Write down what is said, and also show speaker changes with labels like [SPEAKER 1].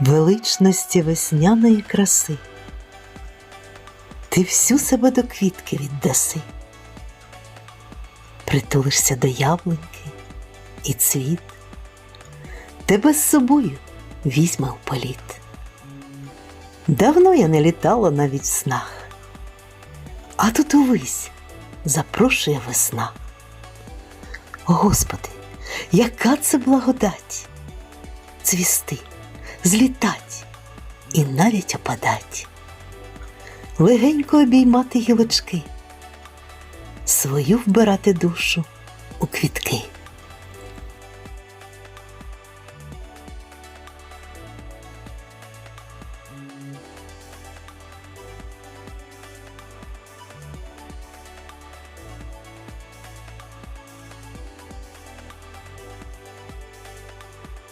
[SPEAKER 1] Величності весняної краси, ти всю себе до квітки віддаси, притулишся до яблуньки і цвіт, тебе з собою візьме в політ. Давно я не літала навіть в снах, а тут увесь запрошує весна. Господи, яка це благодать! Цвісти, злітать і навіть опадать, легенько обіймати гілочки, свою вбирати душу у квітки.